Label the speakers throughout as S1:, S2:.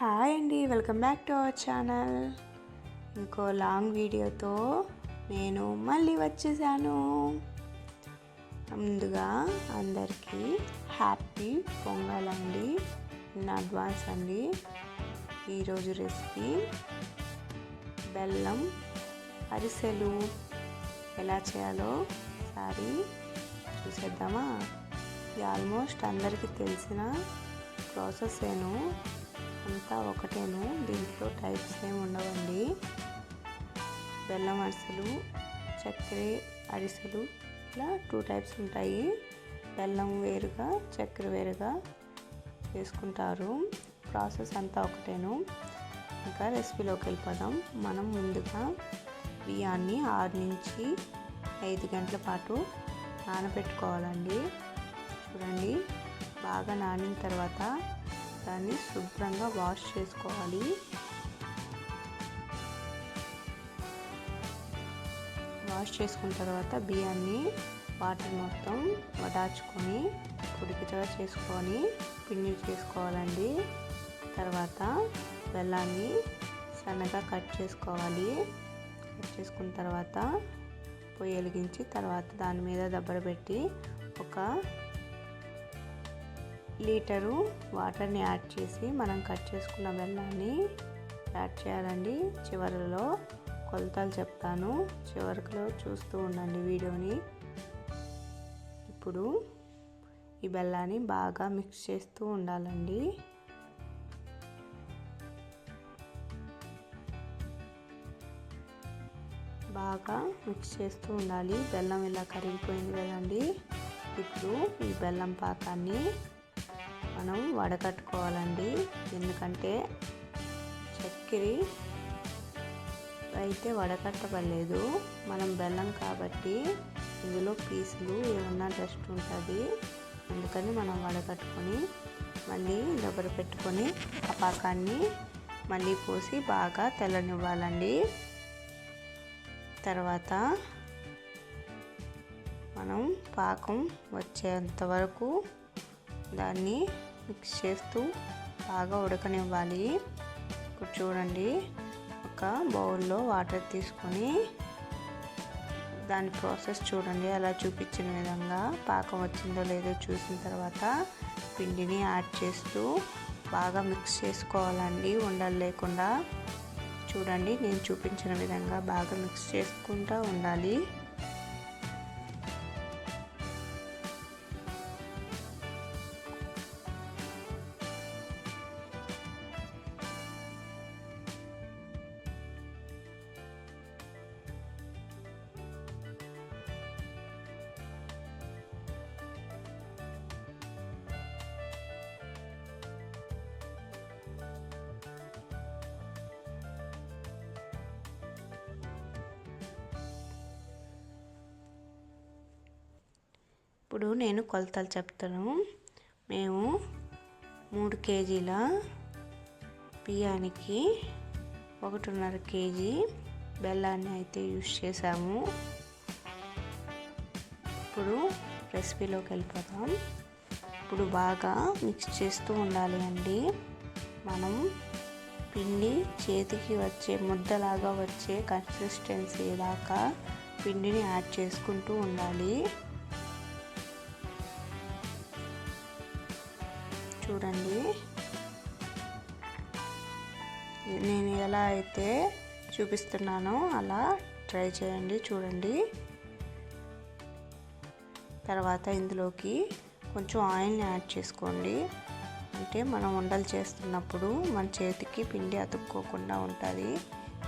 S1: Hi అండి welcome back to our channel. ఇంకో long వీడియోతో నేను మళ్ళీ వచ్చేసాను. ముందుగా అందరికీ హ్యాపీ పొంగల్ అండి ఇన్ అడ్వాన్స్ అండి. ఈరోజు రెసిపీ బెల్లం అరిసెలు. ఎలా చేయాలో ఒకసారి చూసేద్దామా? ఇది ఆల్మోస్ట్ అందరికీ తెలిసిన ప్రాసెస్ ఏను. అంతా ఒకటేను. దీంట్లో టైప్స్ ఏమి ఉండవండి. బెల్లం అరిసెలు చక్కెర అరిసెలు ఇలా టూ టైప్స్ ఉంటాయి. బెల్లం వేరుగా చక్కెర వేరుగా చేసుకుంటారు ప్రాసెస్ అంతా ఒకటేను. ఇంకా రెసిపీలోకి వెళ్ళిపోదాం. మనం ముందుగా బియ్యాన్ని ఆరు నుంచి ఐదు గంటల పాటు నానబెట్టుకోవాలండి. చూడండి బాగా నానిన తర్వాత దాన్ని శుభ్రంగా వాష్ చేసుకోవాలి. వాష్ చేసుకున్న తర్వాత బియ్యాన్ని వాటర్ మొత్తం వడాచుకొని పొడికిగా చేసుకొని పిండి చేసుకోవాలండి. తర్వాత బెల్లాన్ని సన్నగా కట్ చేసుకోవాలి. కట్ చేసుకున్న తర్వాత పొయ్యి వెలిగించి తర్వాత దాని మీద దబ్బర పెట్టి ఒక లీటరు వాటర్ని యాడ్ చేసి మనం కట్ చేసుకున్న బెల్లాన్ని యాడ్ చేయాలండి. చివరిలో కొలతలు చెప్తాను. చివరిలో చూస్తూ ఉండండి వీడియోని. ఇప్పుడు ఈ బెల్లాన్ని బాగా మిక్స్ చేస్తూ ఉండాలండి. బాగా మిక్స్ చేస్తూ ఉండాలి. బెల్లం ఇలా కరిగిపోయింది కదండి. ఇప్పుడు ఈ బెల్లం పాకాన్ని మనం వడకట్టుకోవాలండి. ఎందుకంటే చక్కెర అయితే వడకట్టబడలేదు. మనం బెల్లం కాబట్టి ఇందులో పీసులు ఏమన్నా డస్ట్ ఉంటుంది. అందుకని మనం వడకట్టుకొని మళ్ళీ దగ్గర పెట్టుకొని ఆ పాకాన్ని మళ్ళీ పోసి బాగా తెల్లనివ్వాలండి. తర్వాత మనం పాకం వచ్చేంత వరకు దాన్ని మిక్స్ చేస్తూ బాగా ఉడకనివ్వాలి. ఇప్పుడు చూడండి ఒక బౌల్లో వాటర్ తీసుకొని దాని ప్రాసెస్ చూడండి అలా చూపించిన విధంగా పాకం వచ్చిందో లేదో చూసిన తర్వాత పిండిని యాడ్ చేస్తూ బాగా మిక్స్ చేసుకోవాలండి ఉండలు లేకుండా. చూడండి నేను చూపించిన విధంగా బాగా మిక్స్ చేసుకుంటూ ఉండాలి. ఇప్పుడు నేను కొలతలు చెప్తాను. మేము మూడు కేజీల బియ్యానికి ఒకటిన్నర కేజీ బెల్లాన్ని అయితే యూజ్ చేసాము ఇప్పుడు రెసిపీలోకి వెళ్ళిపోదాం. ఇప్పుడు బాగా మిక్స్ చేస్తూ ఉండాలి అండి. మనం పిండి చేతికి వచ్చే ముద్దలాగా వచ్చే కన్సిస్టెన్సీ దాకా పిండిని యాడ్ చేసుకుంటూ ఉండాలి. చూడండి. నేను ఎలా అయితే చూపిస్తున్నానో అలా ట్రై చేయండి చూడండి. తర్వాత ఇందులోకి కొంచెం ఆయిల్ని యాడ్ చేసుకోండి. అంటే మనం వండలు చేస్తున్నప్పుడు మన చేతికి పిండి అతుక్కోకుండా ఉంటుంది.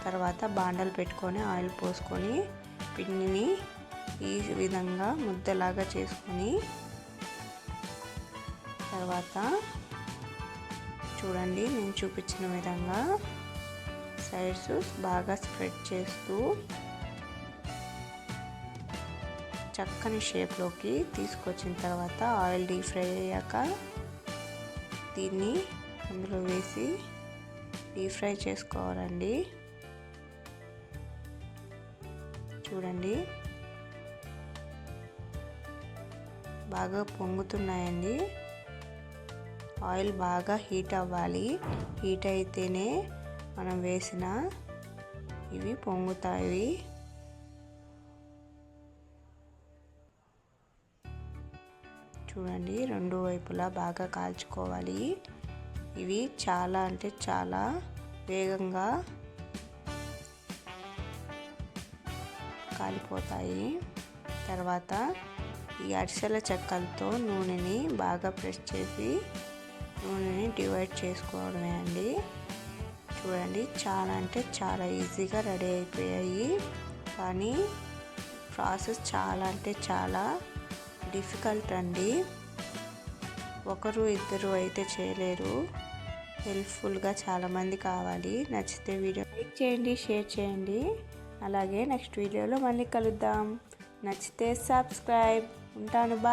S1: తర్వాత బాండలు పెట్టుకొని ఆయిల్ పోసుకొని పిండిని ఈ విధంగా ముద్దలాగా చేసుకొని తర్వాత చూడండి నేను చూపించిన విధంగా సైడ్స్ బాగా స్ప్రెడ్ చేస్తూ చక్కని షేప్లోకి తీసుకొచ్చిన తర్వాత ఆయిల్ డీప్ ఫ్రై అయ్యాక దీన్ని అందులో వేసి డీప్ ఫ్రై చేసుకోవాలండి. చూడండి. బాగా పొంగుతున్నాయండి. ఆయిల్ బాగా హీట్ అవ్వాలి. హీట్ అయితేనే మనం వేసిన ఇవి పొంగుతాయి. చూడండి రెండు వైపులా బాగా కాల్చుకోవాలి. ఇవి చాలా అంటే చాలా వేగంగా కాలిపోతాయి. తర్వాత ఈ అరిసెల చెక్కలతో నూనెని బాగా ప్రెస్ చేసి నూనెని డివైడ్ చేసుకోవడమే అండి. చూడండి చాలా అంటే చాలా ఈజీగా రెడీ అయిపోయాయి. కానీ ప్రాసెస్ చాలా అంటే చాలా డిఫికల్ట్ అండి. ఒకరు ఇద్దరు అయితే చేయలేరు. హెల్ప్ఫుల్గా చాలామంది కావాలి. నచ్చితే వీడియో లైక్ చేయండి షేర్ చేయండి. అలాగే నెక్స్ట్ వీడియోలో మళ్ళీ కలుద్దాం. నచ్చితే సబ్స్క్రైబ్. ఉంటాను బాయ్.